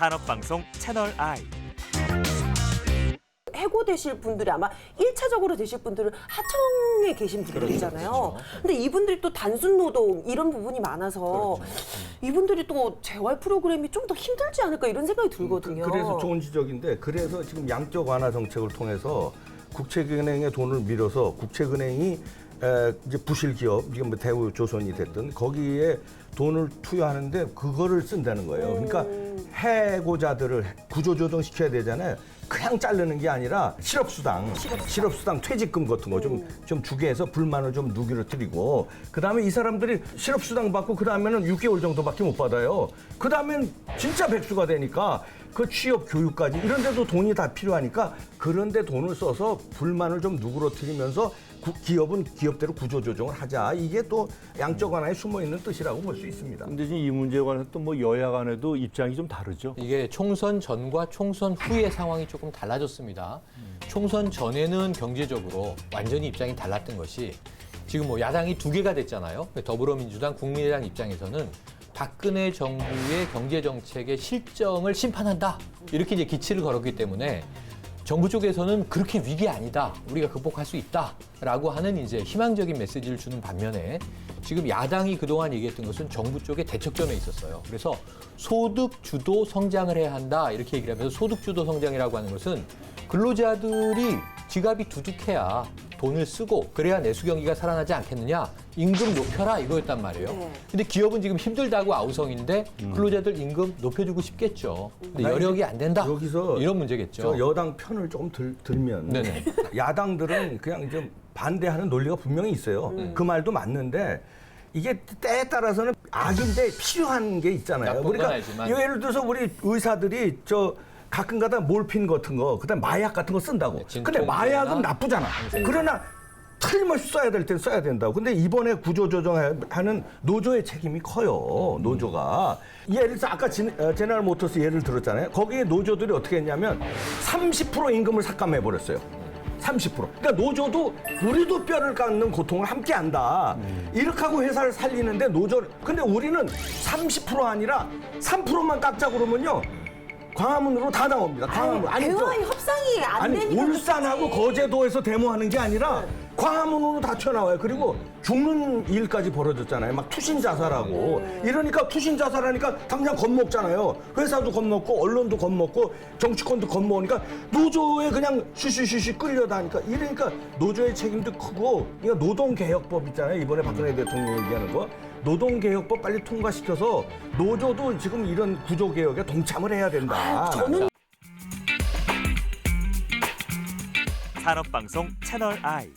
산업방송 채널 I. 해고되실 분들이 아마 일차적으로 되실 분들은 하청에 계신 분들이잖아요. 근데 이분들이 또 단순 노동 이런 부분이 많아서 이분들이 또 재활 프로그램이 좀 더 힘들지 않을까 이런 생각이 들거든요. 그, 래서 좋은 지적인데 그래서 지금 양적 완화 정책을 통해서 국책은행에 돈을 밀어서 국책은행이 에, 이제 부실 기업 지금 뭐 대우 조선이 됐든 거기에 돈을 투여하는데 그거를 쓴다는 거예요. 그러니까 해고자들을 구조조정 시켜야 되잖아요. 그냥 자르는 게 아니라 실업수당, 실업수당, 퇴직금 같은 거 좀 좀 주게 해서 불만을 좀 누그러뜨리고 그 다음에 이 사람들이 실업수당 받고 그 다음에는 6개월 정도밖에 못 받아요. 그 다음엔 진짜 백수가 되니까 그 취업 교육까지 이런 데도 돈이 다 필요하니까 그런 데 돈을 써서 불만을 좀 누그러뜨리면서 구- 기업은 기업대로 구조조정을 하자. 이게 또 양적 완화에 숨어 있는 뜻이라고 볼 수 있습니다. 근데 지금 이 문제에 관해서 또 뭐 여야 간에도 입장이 좀 다르죠. 이게 총선 전과 총선 후의 상황이 조금 달라졌습니다. 총선 전에는 경제적으로 완전히 입장이 달랐던 것이 지금 뭐 야당이 두 개가 됐잖아요. 더불어민주당, 국민의당 입장에서는 박근혜 정부의 경제 정책의 실정을 심판한다. 이렇게 이제 기치를 걸었기 때문에 정부 쪽에서는 그렇게 위기 아니다. 우리가 극복할 수 있다라고 하는 이제 희망적인 메시지를 주는 반면에 지금 야당이 그동안 얘기했던 것은 정부 쪽의 대척점에 있었어요. 그래서 소득 주도 성장을 해야 한다. 이렇게 얘기를 하면서 소득 주도 성장이라고 하는 것은 근로자들이 지갑이 두둑해야 돈을 쓰고 그래야 내수 경기가 살아나지 않겠느냐. 임금 높여라 이거였단 말이에요. 네. 근데 기업은 지금 힘들다고 아우성인데 근로자들 임금 높여주고 싶겠죠. 근데 여력이 안 된다. 여기서 이런 문제겠죠. 저 여당 편을 조금 들, 들면 네네. 야당들은 그냥 좀 반대하는 논리가 분명히 있어요. 그 말도 맞는데 이게 때에 따라서는 악인데 필요한 게 있잖아요. 나쁜 건 알지만. 예를 들어서 우리 의사들이 저 가끔가다 몰핀 같은 거, 그다음 마약 같은 거 쓴다고. 네, 근데 마약은 나쁘잖아. 그러나 틀림없이 써야 될땐 써야 된다고. 근데 이번에 구조조정하는 노조의 책임이 커요. 노조가. 예를 들어서 아까 진- 어, 제너럴 모터스 예를 들었잖아요. 거기에 노조들이 어떻게 했냐면 30% 임금을 삭감해 버렸어요. 30%. 그러니까 노조도 우리도 뼈를 깎는 고통을 함께 한다. 이렇게 하고 회사를 살리는데 노조 근데 우리는 30% 아니라 3%만 깎자 그러면요. 광화문으로 다 나옵니다. 광화문. 아니, 저- 대화의 협상이 안 아니 되니까 울산하고. 거제도에서 데모하는 게 아니라 광화문으로 다 튀어나와요. 그리고 죽는 일까지 벌어졌잖아요. 막 투신 자살하고 이러니까 투신 자살하니까 당장 겁먹잖아요. 회사도 겁먹고 언론도 겁먹고 정치권도 겁먹으니까 노조에 그냥 쉬쉬쉬쉬 끌려다니까 이러니까 노조의 책임도 크고 이거 노동개혁법 있잖아요. 이번에 박근혜 대통령 얘기하는 거. 노동개혁법 빨리 통과시켜서 노조도 지금 이런 구조개혁에 동참을 해야 된다. 저는 산업방송 채널 I.